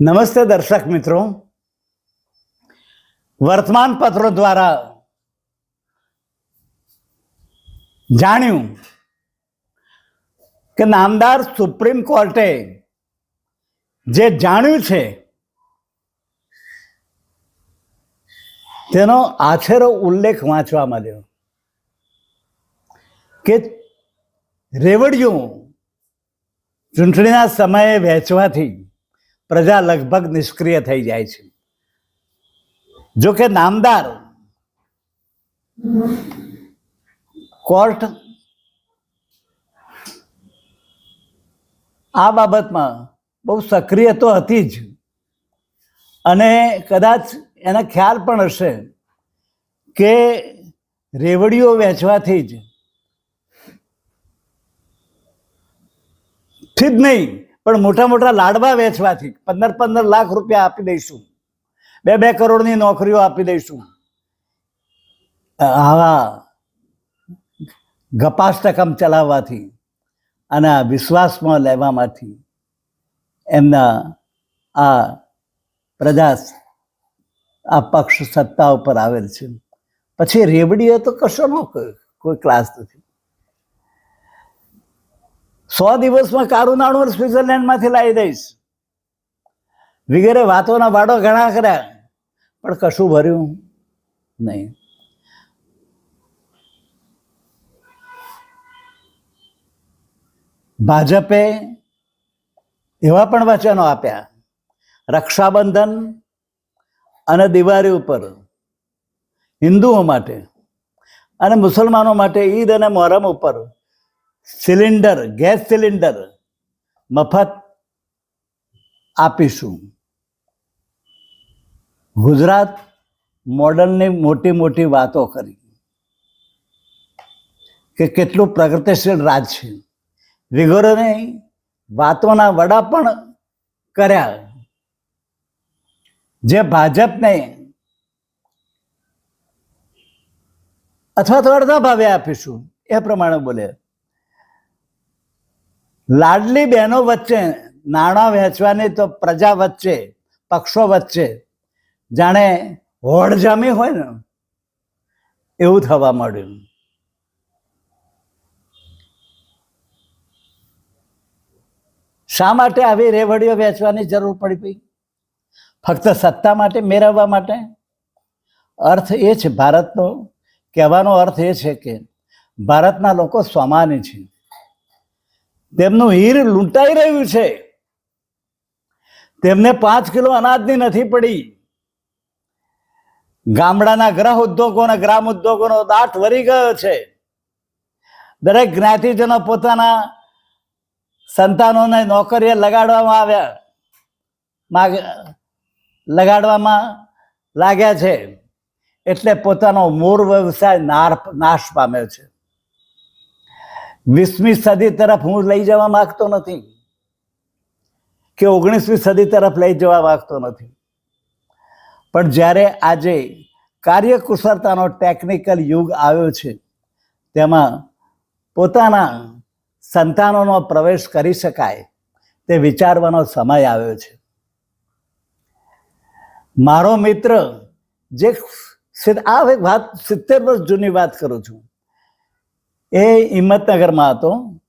નમસ્તે દર્શક મિત્રો. વર્તમાન પત્રો દ્વારા જાણ્યું કે નામદાર સુપ્રીમ કોર્ટે જે જાણ્યું છે, તેનો આછેરો ઉલ્લેખ વાંચવા મળ્યો કે રેવડિયું ચૂંટણીના સમયે વહેંચવાથી પ્રજા લગભગ નિષ્ક્રિય થઈ જાય છે. જો કે નામદાર કોર્ટ આ બાબતમાં બહુ સક્રિય તો હતી જ. અને કદાચ એને ખ્યાલ પણ હશે કે રેવડીઓ વેચવાથી જ. જ નહીં પણ મોટા મોટા લાડવા વેચવાથી પંદર પંદર લાખ રૂપિયા આપી દઈશું. બે બે કરોડની નોકરીઓ આપી દઈશું. આવા ગપાસ ટકમ ચલાવવાથી અને આ વિશ્વાસમાં લેવામાંથી એમના આ પ્રજા આ પક્ષ સત્તા ઉપર આવેલ છે. પછી રેવડીએ તો કશો ન કોઈ ક્લાસ નથી. સો દિવસમાં કારુનાણું સ્વિટરલેન્ડમાંથી લાવી દઈશ. વગેરે વાતોના વાડો ઘણા કર્યા, પણ કશું ભર્યું નહીં. ભાજપે એવા પણ વચનો આપ્યા, રક્ષાબંધન અને દિવાળી ઉપર હિન્દુઓ માટે અને મુસલમાનો માટે ઈદ અને મોહરમ ઉપર સિલિન્ડર, ગેસ સિલિન્ડર મફત આપીશું. ગુજરાત મોડલની મોટી મોટી વાતો કરી કે કેટલું પ્રગતિશીલ રાજ છે. વિગોરોને વાતોના વડા પણ કર્યા. જે ભાજપને અથવા તો અડધા ભાવે આપીશું, એ પ્રમાણે બોલ્યા. લાડલી બહેનો વચ્ચે, નાણાં વહેંચવાની તો પ્રજા વચ્ચે, પક્ષો વચ્ચે, જાણે હોડ જામી હોય ને, એવું થવા માંડ્યું. શા માટે આવી રેવડીઓ વેચવાની જરૂર પડી પડી ફક્ત સત્તા માટે મેળવવા માટે? અર્થ એ છે, ભારતનો, કહેવાનો અર્થ એ છે કે ભારતના લોકો સ્વમાની છે. તેમનું હીર લૂંટાઈ રહ્યું છે. તેમને પાંચ કિલો અનાજની નથી પડી. ગામડાના ગ્રહ ઉદ્યોગો અને ગ્રામ ઉદ્યોગોનો દાટ વરી ગયો છે. દરેક જ્ઞાતિજનો પોતાના સંતાનોને નોકરીએ લગાડવામાં આવ્યા, માગ, લગાડવામાં લાગ્યા છે. એટલે પોતાનો મૂળ વ્યવસાય નાશ પામ્યો છે. વીસમી સદી તરફ હું લઈ જવા માંગતો નથી કે ઓગણીસમી સદી તરફ લઈ જવા માંગતો નથી. પણ જ્યારે આજે કાર્યકુશળતાનો ટેકનિકલ યુગ આવ્યો છે, તેમાં પોતાના સંતાનોનો પ્રવેશ કરી શકાય તે વિચારવાનો સમય આવ્યો છે. મારો મિત્ર જે આ વાત સિત્તેર વર્ષ જૂની વાત કરું છું. એ હિંમતનગરમાં હતો.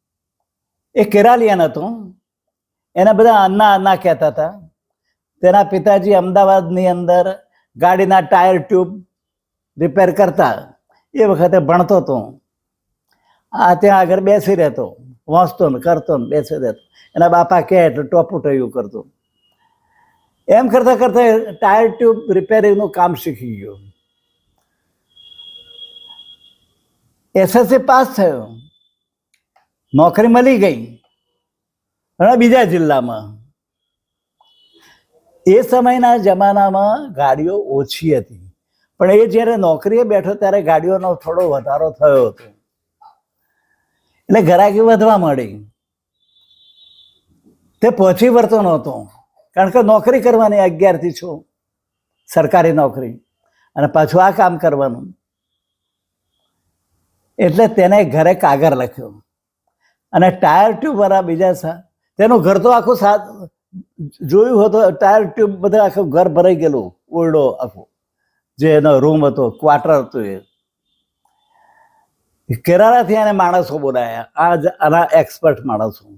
એ કેરાલિયન હતો. એના બધા અન્ના અન્ના કહેતા હતા. તેના પિતાજી અમદાવાદની અંદર ગાડીના ટાયર ટ્યુબ રિપેર કરતા એ વખતે ભણતો હતો. આ ત્યાં આગળ બેસી રહેતો. વાંચતો ને કરતો ને બેસી રહેતો. એના બાપા કહે એટલે ટોપું ટયું કરતો. એમ કરતાં કરતાં ટાયર ટ્યુબ રિપેરિંગનું કામ શીખી ગયો. એસએસસી પાસ થયો. નોકરી મળી ગઈ. અને બીજા જિલ્લામાં. એ સમયના જમાનામાં ગાડીઓ ઓછી હતી. પણ એ જ્યારે નોકરીએ બેઠો ત્યારે ગાડીઓનો થોડો વધારો થયો હતો. એટલે ઘરાકી વધવા મળી તે પહોંચી વળતો નહોતો. કારણ કે નોકરી કરવાની અગિયારથી છો. સરકારી નોકરી. અને પાછું આ કામ કરવાનું. એટલે તેને ઘરે કાગળ લખ્યો. અને ટાયર ટ્યુબવાળા બીજા સા તેનું ઘર તો આખું સા જોયું હતું ટાયર ટ્યુબ બધા આખું ઘર ભરાઈ ગયેલું ઓરડો આખું. જે એનો રૂમ હતો, ક્વાર્ટર હતું એ. કેરાલાથી એને માણસો બોલાયા. આ આના એક્સપર્ટ માણસો.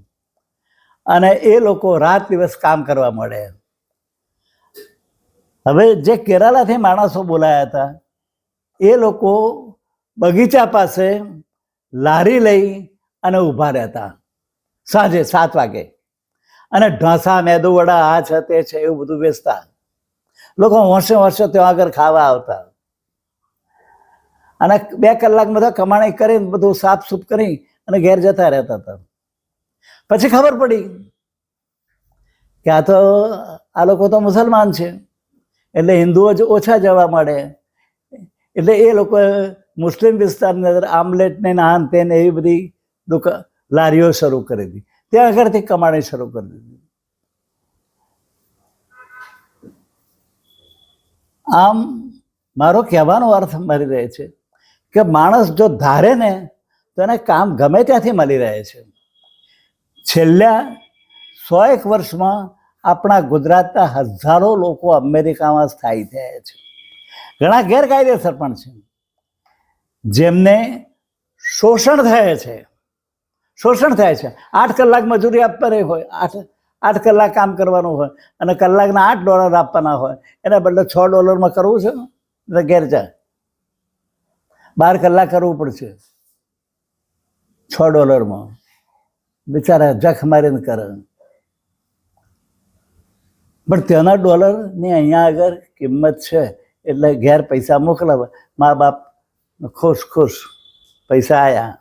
અને એ લોકો રાત દિવસ કામ કરવા મળે. હવે જે કેરાલાથી માણસો બોલાયા હતા, એ લોકો બગીચા પાસે લારી લઈ અને ઊભા રહેતા. સાંજે સાત વાગે. અને ઢોસા મેદુવડા આ છે તે છે એવું બધું વેચતા. લોકો હોંશે હોંશે ત્યાં આગળ ખાવા આવતા. અને બે કલાક બધા કમાણી કરીને બધું સાફ સૂફ કરી અને ઘેર જતા રહેતા હતા. પછી ખબર પડી કે આ તો, આ લોકો તો મુસલમાન છે. એટલે હિન્દુઓ જ ઓછા જવા મળે એટલે એ લોકો મુસ્લિમ વિસ્તારની અંદર આમલેટને નાન, તેને એવી બધી દુકાન લારીઓ શરૂ કરી હતી ત્યાં આગળથી કમાણી શરૂ કરી દીધી. આમ મારો કહેવાનો અર્થ મળી રહે છે કે માણસ જો ધારે ને તો એને કામ ગમે ત્યાંથી મળી રહે છે. છેલ્લા સો એક વર્ષમાં આપણા ગુજરાતના હજારો લોકો અમેરિકામાં સ્થાયી થયા છે. ઘણા ગેરકાયદેસર પણ છે. જેમને શોષણ થાય છે. શોષણ થાય છે. આઠ કલાક મજૂરી આપવાની હોય, આઠ આઠ કલાક કામ કરવાનું હોય અને કલાકના આઠ ડોલર આપવાના હોય, એના બદલે છ ડોલરમાં કરવું છે? ને ઘેર જાય બાર કલાક કરવું પડશે. છ ડોલરમાં. બિચારા જખ મારીને કરે. પણ ત્યાંના ડોલરની અહીંયા આગળ કિંમત છે. એટલે ઘેર પૈસા મોકલાવે. મા બાપ ખુશ ખુશ પૈસા આયા.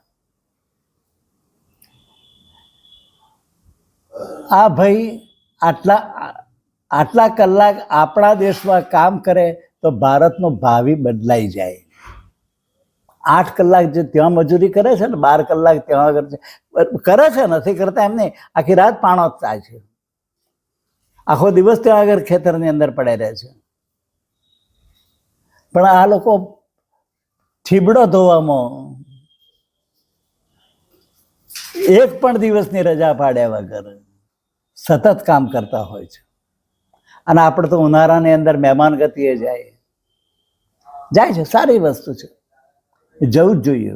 આ ભાઈ આટલા આટલા કલાક આપણા દેશમાં કામ કરે તો ભારતનો ભાવિ બદલાઈ જાય. આઠ કલાક જે ત્યાં મજૂરી કરે છે ને, બાર કલાક ત્યાં આગળ છે. કરે છે, નથી કરતા એમ નહીં. આખી રાત પાણો જ થાય છે. આખો દિવસ ત્યાં આગળ ખેતરની અંદર પડે રહે છે. પણ આ લોકો થીબડો ધોવામાં. એક પણ દિવસની રજા પાડ્યા વગર સતત કામ કરતા હોય છે. અને આપણે તો ઉનાળાની અંદર મહેમાન ગતિએ જાય. જાય છે, સારી વસ્તુ છે. જવું જ જોઈએ.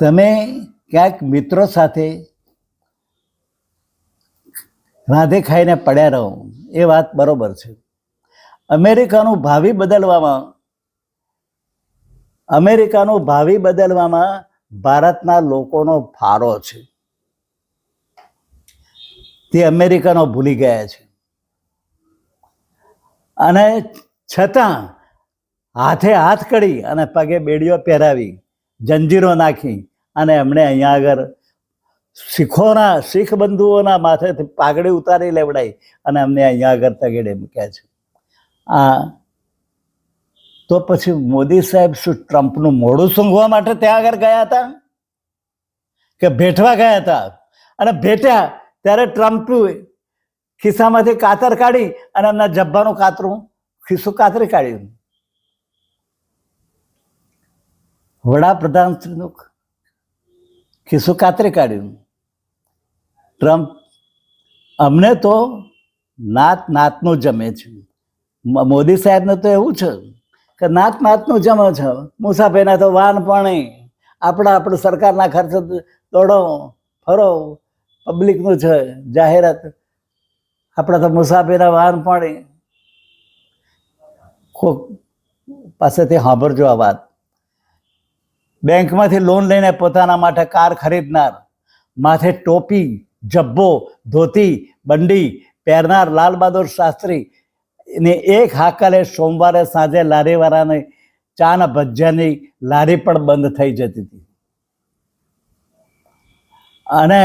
તમે ક્યાંક મિત્રો સાથે રાધે ખાઈને પડ્યા રહો, એ વાત બરોબર છે. અમેરિકાનું ભાવિ બદલવામાં, અમેરિકાનું ભાવિ બદલવામાં ભારતના લોકોનો ફાળો છે. તે અમેરિકાનો ભૂલી ગયા છે. અને છતાં હાથે હાથ કરી અને પગે બેડીઓ પહેરાવી, જંજીરો નાખી અને એમણે અહીંયા આગળ શીખોના શીખ બંધુઓના માથેથી પાઘડી ઉતારી લેવડાઈ અને અમને અહીંયા આગળ તગેડે મૂક્યા છે. આ, તો પછી મોદી સાહેબ શું ટ્રમ્પનું મોડું સૂંઘવા માટે ત્યાં આગળ ગયા હતા? કે ભેટવા ગયા હતા? અને ભેટ્યા ત્યારે ટ્રમ્પ ખિસ્સામાંથી કાતર કાઢી અને એમના જબ્બાનું કાતરું, ખિસ્સું કાતરી કાઢ્યું. વડાપ્રધાનશ્રીનું ખિસ્સું કાતરી કાઢ્યું. ટ્રમ્પ, અમને તો નાત નાતનું જમે છે. મોદી સાહેબને તો એવું છે કે નાત નાતનું જમો છે. મુસાફરીના તો વાન પાણી, આપણા આપણે સરકારના ખર્ચે દોડો ફરો, પબ્લિકનું છે, જાહેરાત. આપણા તો મુસાફરીના વાહન પાણી. કોક પાસેથી સાંભળજો આ વાત. બેંકમાંથી લોન લઈને પોતાના માટે કાર ખરીદનાર, માથે ટોપી, જબ્બો, ધોતી, બંડી, પહેરનાર લાલ બહાદુર શાસ્ત્રી ને એક હાકલે સોમવારે સાંજે લારીવાળાને ચાના ભજીયાની લારી પણ બંધ થઈ જતી હતી. અને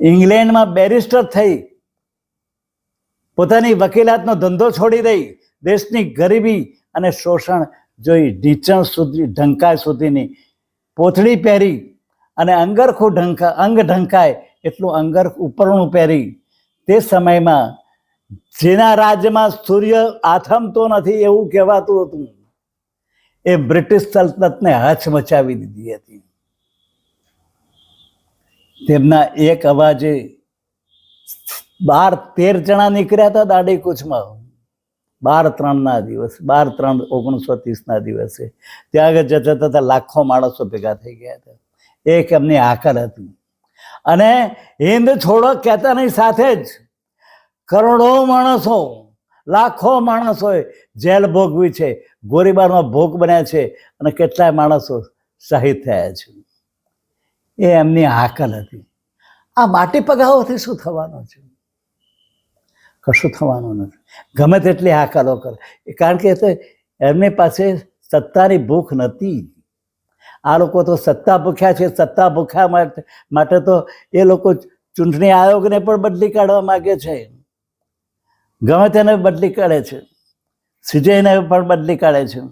ઇંગ્લેન્ડમાં બેરિસ્ટર થઈ પોતાની વકીલાતનો ધંધો છોડી દઈ દેશની ગરીબી અને શોષણ જોઈ ઢીંચણ સુધી ઢંકાય સુધીની પોથળી પહેરી અને અંગરખું ઢંકા અંગ ઢંકાય એટલું અંગર ઉપરણું પહેરી તે સમયમાં જેના રાજ્યમાં સૂર્ય આથમતો નથી એવું કહેવાતું હતું. એ બ્રિટિશ સલ્તનતને હચ મચાવી દીધી હતી. તેમના એક અવાજે બાર તેર જણા નીકળ્યા હતા દાડી કૂચમાં બાર ત્રણના દિવસ, બાર ત્રણ ઓગણીસો ત્રીસના દિવસે. ત્યાં આગળ જતા જતા લાખો માણસો ભેગા થઈ ગયા હતા. એક એમની આકર હતી. અને હિન્દ છોડો કહેતાની સાથે જ કરોડો માણસો લાખો માણસોએ જેલ ભોગવી છે ગોળીબારમાં ભોગ બન્યા છે અને કેટલાય માણસો શહીદ થયા છે. એ એમની હાકલ હતી. આ માટી પગાવોથી શું થવાનું છે? કશું થવાનું નથી. ગમે તેટલી હાકલો કરે. કારણ કે તો એમની પાસે સત્તાની ભૂખ નથી આ લોકો તો સત્તા ભૂખ્યા છે. સત્તા ભૂખ્યા માટે માટે તો એ લોકો ચૂંટણી આયોગને પણ બદલી કાઢવા માગે છે. ગમે તેને બદલી કાઢે છે. સીજેને પણ બદલી કાઢે છે.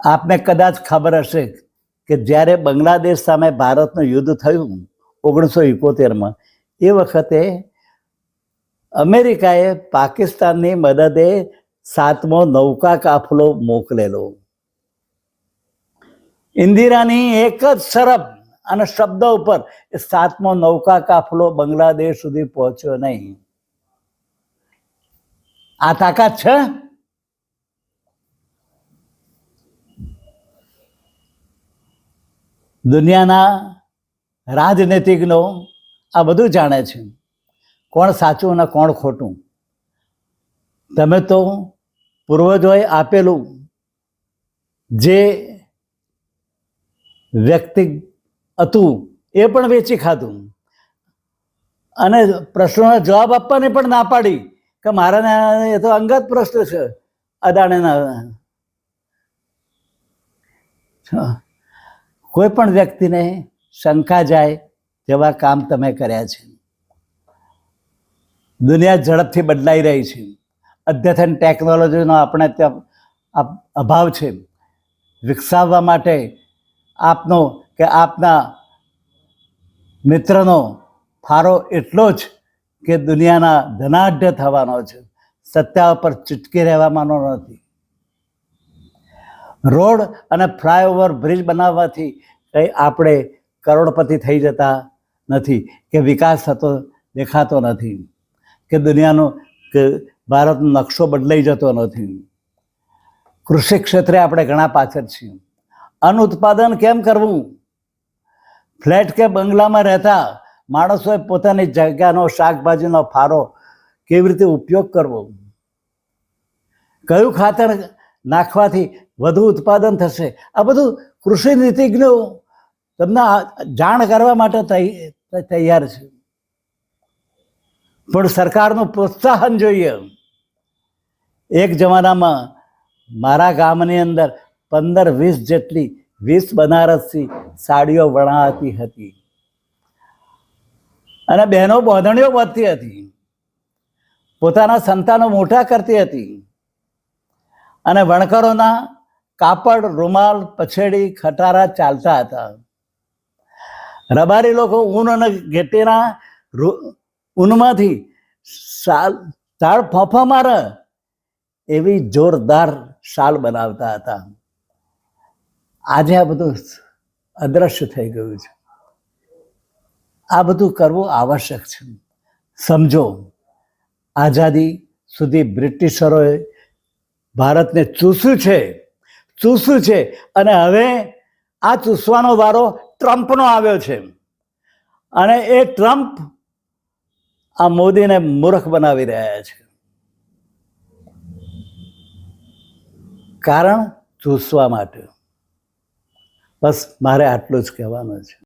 આપને કદાચ ખબર હશે કે જ્યારે બાંગ્લાદેશ સામે ભારતનું યુદ્ધ થયું ઓગણીસો એકોતેરમાં, એ વખતે અમેરિકાએ પાકિસ્તાનની મદદે સાતમો નૌકા કાફલો મોકલેલો. ઇન્દિરાની એક જ શરત અને શબ્દ ઉપર સાતમો નૌકા કાફલો બાંગ્લાદેશ સુધી પહોંચ્યો નહીં. આ તાકાત છે? દુનિયાના રાજનૈતિકનો આ બધું જાણે છે. કોણ સાચું અને કોણ ખોટું? તમે તો પૂર્વજોએ આપેલું જે વ્યક્તિ હતું, એ પણ વેચી ખાધું. અને પ્રશ્નોના જવાબ આપવાની પણ ના પાડી કે મારા ને એ તો અંગત પ્રશ્ન છે અદાણીના કોઈ પણ વ્યક્તિને શંકા જાય તેવા કામ તમે કર્યા છે. દુનિયા ઝડપથી બદલાઈ રહી છે. અદ્યતન ટેકનોલોજીનો આપણે ત્યાં અભાવ છે. વિકસાવવા માટે આપનો કે આપના મિત્રનો ફાળો એટલો જ કે દુનિયાના ધનાઢ્ય થવાનો છે. સત્તા ઉપર ચૂટકી રહેવાનો નથી. રોડ અને ફ્લાયઓવર બ્રિજ બનાવવાથી કંઈ આપણે કરોડપતિ થઈ જતા નથી, કે વિકાસ થતો દેખાતો નથી, કે દુનિયાનો, કે ભારતનો નકશો બદલાઈ જતો નથી. કૃષિ ક્ષેત્રે આપણે ઘણા પાછળ છીએ. અન્ન ઉત્પાદન કેમ કરવું? ફ્લેટ કે બંગલામાં રહેતા માણસોએ પોતાની જગ્યાનો શાકભાજીનો ફારો કેવી રીતે ઉપયોગ કરવો? કયું ખાતર નાખવાથી વધુ ઉત્પાદન થશે? આ બધું કૃષિ નીતિજ્ઞો તમને જાણ કરવા માટે તૈયાર છે. પણ સરકારનું પ્રોત્સાહન જોઈએ. એક જમાનામાં મારા ગામની અંદર પંદર વીસ જેટલી વીસ બનારસી સાડીઓ વણાતી હતી. અને બહેનો બોંધણીઓ બાંધતી હતી. પોતાના સંતાનો મોટા કરતી હતી. અને વણકરોના કાપડ, રૂમાલ, પછેડી, ખટારા ચાલતા હતા. રબારી લોકો ઊન અને ઘેટીના ઊનમાંથી ઝાડ ફોફા મારે એવી જોરદાર શાલ બનાવતા હતા. આજે આ બધું અદ્રશ્ય થઈ ગયું છે. આ બધું કરવું આવશ્યક છે. સમજો, આઝાદી સુધી બ્રિટિશરોએ ભારતને ચૂસ્યું છે ચૂસ્યું છે અને હવે આ ચૂસવાનો વારો ટ્રમ્પનો આવ્યો છે. અને એ ટ્રમ્પ આ મોદીને મૂર્ખ બનાવી રહ્યા છે. કારણ ચૂસવા માટે. બસ મારે આટલું જ કહેવાનું છે.